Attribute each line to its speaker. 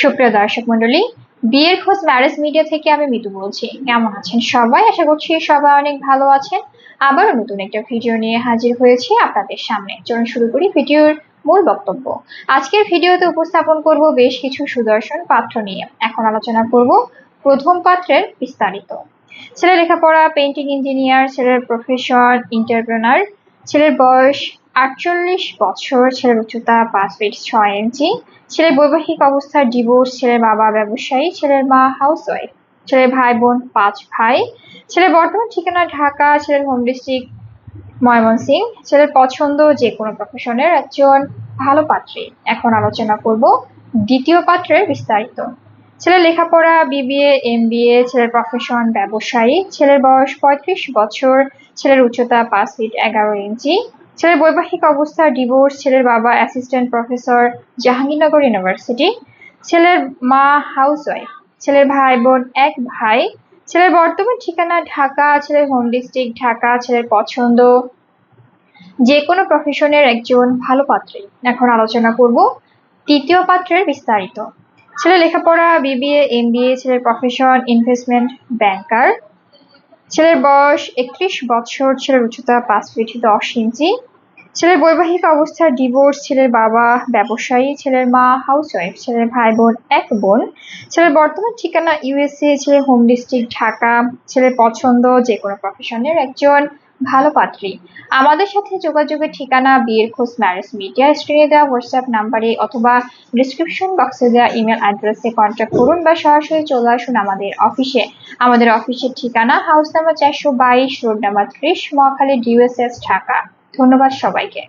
Speaker 1: সুপ্রিয় দর্শক মন্ডলী বিয়ের খোঁজ ম্যারেজ মিডিয়া থেকে আমি মিতু বলছি। কেমন আছেন সবাই? আশা করছি সবাই অনেক ভালো আছেন। আবারও নতুন একটা ভিডিও নিয়ে হাজির হয়েছি আপনাদের সামনে। চলুন শুরু করি ভিডিওর মূল বক্তব্য। আজকের ভিডিওতে উপস্থাপন করব বেশ কিছু সুদর্শন পাত্র নিয়ে। এখন আলোচনা করব প্রথম পাত্রের বিস্তারিত। ছেলে লেখাপড়া পেন্টিং ইঞ্জিনিয়ার ছেলের প্রফেশন ইন্টারপ্রেনার ছেলের বয়স আটচল্লিশ বছর ছেলের উচ্চতা পাঁচ ফিট ছয় ইঞ্চি ছেলের বৈবাহিক অবস্থার ডিভোর্স ছেলের বাবা ব্যবসায়ী, ছেলের মা হাউসওয়াইফ ছেলের ভাই বোন পাঁচ ভাই। ছেলের বর্তমান ঠিকানা ঢাকা, ছেলের হোম ডিস্ট্রিক্ট ময়মনসিং ছেলের পছন্দ যে কোনো প্রফেশনের একজন ভালো পাত্রী। এখন আলোচনা করব দ্বিতীয় পাত্রের বিস্তারিত। ছেলের লেখাপড়া বিবিএ এম ছেলের প্রফেশন ব্যবসায়ী, ছেলের বয়স পঁয়ত্রিশ বছর ছেলের উচ্চতা পাঁচ ফিট এগারো ইঞ্চি ছেলের বৈবাহিক অবস্থা ডিভোর্স ছেলের বাবা অ্যাসিস্ট্যান্ট প্রফেসর জাহাঙ্গীরনগর ইউনিভার্সিটি ছেলের মা হাউসওয়াইফ ছেলের ভাই বোন, এক ভাই, ছেলের বর্তমান ঠিকানা ঢাকা, ছেলের হোম ডিস্ট্রিক্ট ঢাকা, ছেলের পছন্দ যে কোনো প্রফেশনের একজন ভালো পাত্রী। এখন আলোচনা করব তৃতীয় পাত্রের বিস্তারিত। ছেলে লেখাপড়া বিবিএ এম ছেলের প্রফেশন ইনভেস্টমেন্ট ব্যাংকার ছেলের বয়স একত্রিশ বছর, ছেলের উচ্চতা পাঁচ ফিট দশ ইঞ্চি ছেলের বৈবাহিক অবস্থার ডিভোর্স ছেলের বাবা ব্যবসায়ী, ছেলের মা হাউসওয়াইফ ছেলের ভাই বোন, এক বোন। ছেলের বর্তমান ঠিকানা ইউএসএ ছেলের হোম ডিস্ট্রিক্ট ঢাকা, ছেলের পছন্দ যে কোনো প্রফেশনের একজন ভালো পাত্রী। আমাদের সাথে যোগাযোগের ঠিকানা বিয়ের খোঁজ ম্যারেজ মিডিয়া স্ক্রিনে দেওয়া হোয়াটসঅ্যাপ নাম্বারে অথবা ডিসক্রিপশন বক্সে দেওয়া ইমেল অ্যাড্রেসে কন্ট্যাক্ট করুন বা সরাসরি চলে আসুন আমাদের অফিসে আমাদের অফিসের ঠিকানা হাউস নাম্বার চারশো বাইশ রোড নাম্বার ত্রিশ, মহাখালী ডিউএসএস ঢাকা। ধন্যবাদ সবাইকে।